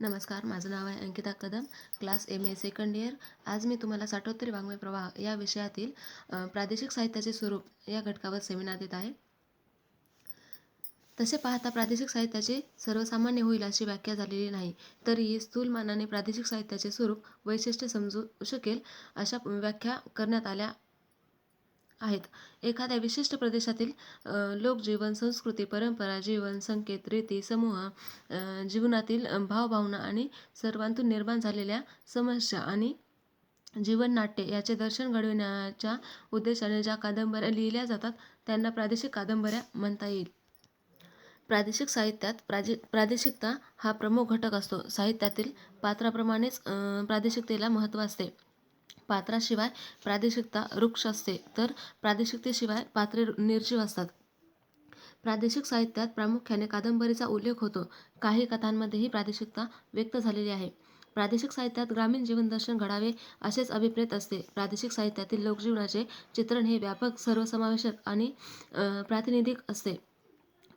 नमस्कार माझं नाव आहे Ankita Kadam class M A second year आज मी तुम्हाला साठोत्तरी वाङ्मय प्रवाह या विषयातील प्रादेशिक साहित्याचे स्वरूप या घटकावर सेमिनार देत आहे. तसे पाहता प्रादेशिक साहित्याचे सर्वसामान्य होईल अशी व्याख्या झालेली नाही तरीही स्थूल मानाने प्रादेशिक साहित्याचे स्वरूप वैशिष्ट्य समजू शकेल अशा व्याख्या करण्यात आल्या आहेत. एखाद्या विशिष्ट प्रदेशातील लोकजीवन संस्कृती परंपरा जीवन संकेत रीती समूह जीवनातील भावभावना आणि सर्वांतून निर्माण झालेल्या समस्या आणि जीवननाट्य याचे दर्शन घडविण्याच्या उद्देशाने ज्या कादंबऱ्या लिहिल्या जातात त्यांना प्रादेशिक कादंबऱ्या म्हणता येईल. प्रादेशिक साहित्यात प्राजे प्रादेशिकता हा प्रमुख घटक असतो. साहित्यातील पात्राप्रमाणेच प्रादेशिकतेला महत्त्व असते. पात्राशिवाय प्रादेशिकता वृक्ष असते. तर प्रादेशिकतेशिवाय पात्रे निर्जीव असतात. प्रादेशिक साहित्यात प्रामुख्याने कादंबरीचा उल्लेख होतो. काही कथांमध्येही प्रादेशिकता व्यक्त झालेली आहे. प्रादेशिक साहित्यात ग्रामीण जीवनदर्शन घडावे असेच अभिप्रेत असते. प्रादेशिक साहित्यातील लोकजीवनाचे चित्रण हे व्यापक सर्वसमावेशक आणि प्रातिनिधिक असते.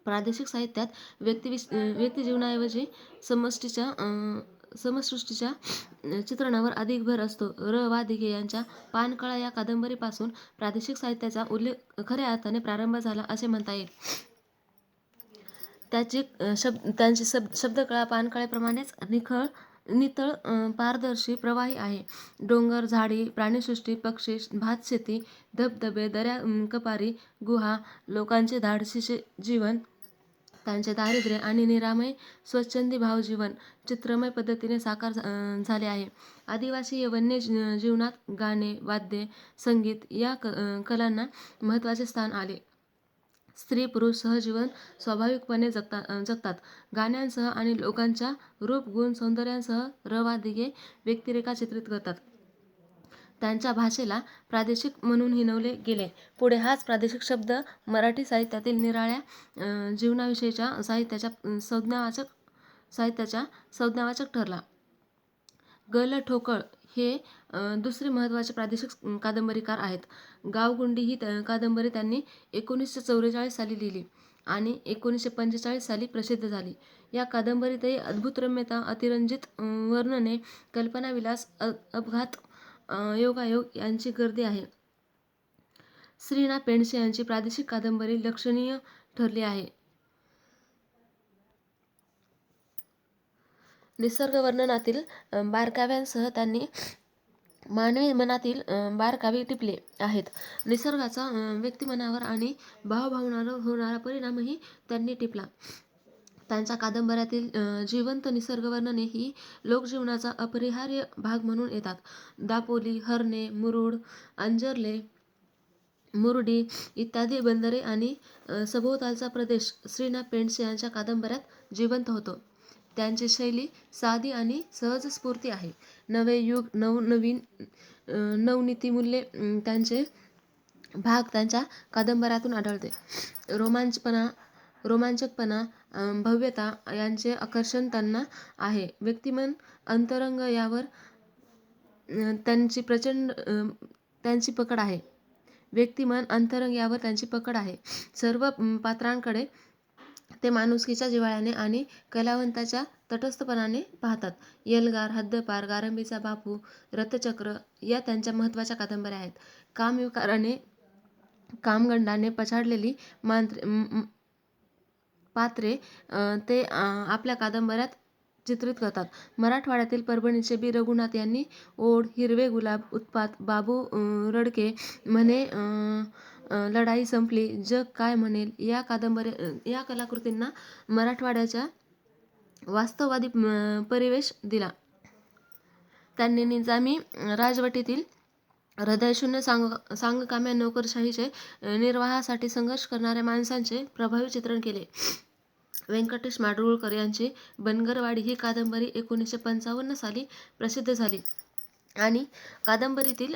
प्रादेशिक साहित्यात व्यक्तिविश व्यक्तिजीवनाऐवजी समष्टीच्या समसृष्टीच्या चित्रणावर अधिक भर असतो. र. वा दिघे यांच्या पानकळा या कादंबरीपासून प्रादेशिक साहित्याचा उल्लेख खऱ्या अर्थाने प्रारंभ झाला असे म्हणता येईल. त्याची शब्द त्यांची शब शब्दकळा पानकळेप्रमाणेच निखळ नितळ पारदर्शी प्रवाही आहे. डोंगर झाडी प्राणीसृष्टी पक्षी भातशेती धबधबे दऱ्या कपारी गुहा लोकांचे धाडशीचे जीवन त्यांचे दारिद्र्य आणि निरामय स्वच्छंदी भावजीवन चित्रमय पद्धतीने साकार झा- झाले आहे. आदिवासी वन्य जीवनात गाणे वाद्ये संगीत या क कलांना महत्त्वाचे स्थान आले. स्त्री पुरुष सहजीवन स्वाभाविकपणे जगता जगतात. गाण्यांसह आणि लोकांच्या रूप गुण सौंदर्यांसह रवादिगे व्यक्तिरेखा चित्रित करतात. त्यांच्या भाषेला प्रादेशिक म्हणून हिनवले गेले. पुढे हाच प्रादेशिक शब्द मराठी साहित्यातील निराळ्या जीवनाविषयीच्या साहित्याच्या संज्ञावाचक साहित्याच्या संज्ञावाचक ठरला. गल ठोकळ हे दुसरे महत्त्वाचे प्रादेशिक कादंबरीकार आहेत. गावगुंडी ही त- कादंबरी त्यांनी एकोणीसशे चौवेचाळीस साली लिहिली आणि एकोणीसशे पंचेचाळीस साली प्रसिद्ध झाली. या कादंबरीतही अद्भुत रम्यता अतिरंजित वर्णने कल्पनाविलास अ अपघात योगायोग यांची गर्दी आहे. श्रीना पेंडसे यांची प्रादेशिक कादंबरी लक्षणीय ठरली आहे. निसर्ग वर्णनातील बारकाव्यांसह त्यांनी मानवी मनातील बारकावे टिपले आहेत. निसर्गाचा व्यक्तिमनावर आणि भावभावनावर होणारा परिणामही त्यांनी टिपला. त्यांच्या कादंबऱ्यातील जिवंत निसर्गवर्णने ही लोकजीवनाचा अपरिहार्य भाग म्हणून येतात. दापोली हरणे मुरुड अंजर्ले मुरडी इत्यादी बंदरे आणि सभोवतालचा प्रदेश श्रीना पेंडसे यांच्या कादंबऱ्यात जिवंत होतो. त्यांची शैली साधी आणि सहज स्फूर्ती आहे. नवे युग नवनवीन अ, नवनीतिमूल्ये त्यांचे भाग त्यांच्या कादंबऱ्यातून आढळते. रोमांचपणा रोमांचकपणा भव्यता यांचे आकर्षण त्यांना आहे. व्यक्तिमन अंतरंग यावर त्यांची प्रचंड त्यांची पकड आहे. व्यक्तिमन अंतरंग यावर त्यांची पकड आहे. सर्व पात्रांकडे ते माणुसकीच्या जिव्हाळ्याने आणि कलावंताच्या तटस्थपणाने पाहतात. येलगार हद्दपार गारंबीचा बापू रथचक्र या त्यांच्या महत्त्वाच्या कादंबऱ्या आहेत. कामविकाराने कामगंडाने पछाडलेली मांत्र पात्रे ते आपल्या कादंबऱ्यात चित्रित करतात. मराठवाड्यातील परभणीचे बी. रघुनाथ यांनी ओढ हिरवे गुलाब उत्पात बाबू रडके म्हणे लढाई संपली जग काय म्हणेल या कादंबरी या कलाकृतींना मराठवाड्याच्या वास्तववादी परिवेश दिला. त्यांनी निजामी राजवटीतील हृदयशून्य सांग सांगकाम्या नोकरशाहीचे निर्वाहासाठी संघर्ष करणाऱ्या माणसांचे प्रभावी चित्रण केले. व्यंकटेश माडगुळकर यांची बनगरवाडी ही कादंबरी एकोणीसशे पंचावन्न साली प्रसिद्ध झाली. आणि कादंबरीतील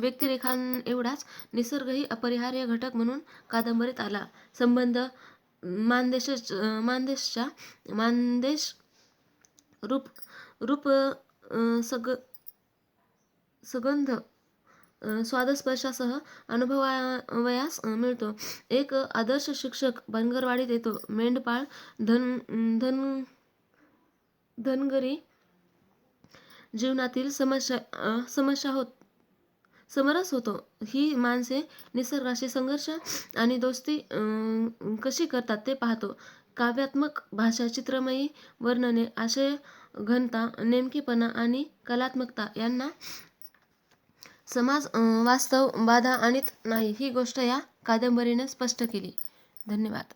व्यक्तिरेखां एवढाच निसर्गही अपरिहार्य घटक म्हणून कादंबरीत आला. संबंध मानदेश मानदेशच्या मानदेश रूप रूप सग सगंध स्वादस्पर्शासह अनुभवावयास मिळतो. एक आदर्श शिक्षक बनगरवाडीत येतो. मेंढपाळ धन धन धनगरी जीवनातील समस्या समस्या होत समरस होतो. ही माणसे निसर्गाशी संघर्ष आणि दोस्ती अं, कशी करतात ते पाहतो. काव्यात्मक भाषा चित्रमयी वर्णने आशय घनता नेमकेपणा आणि कलात्मकता यांना समाज वास्तव बाधा आणत नाही ही गोष्ट या कादंबरीने स्पष्ट केली. धन्यवाद.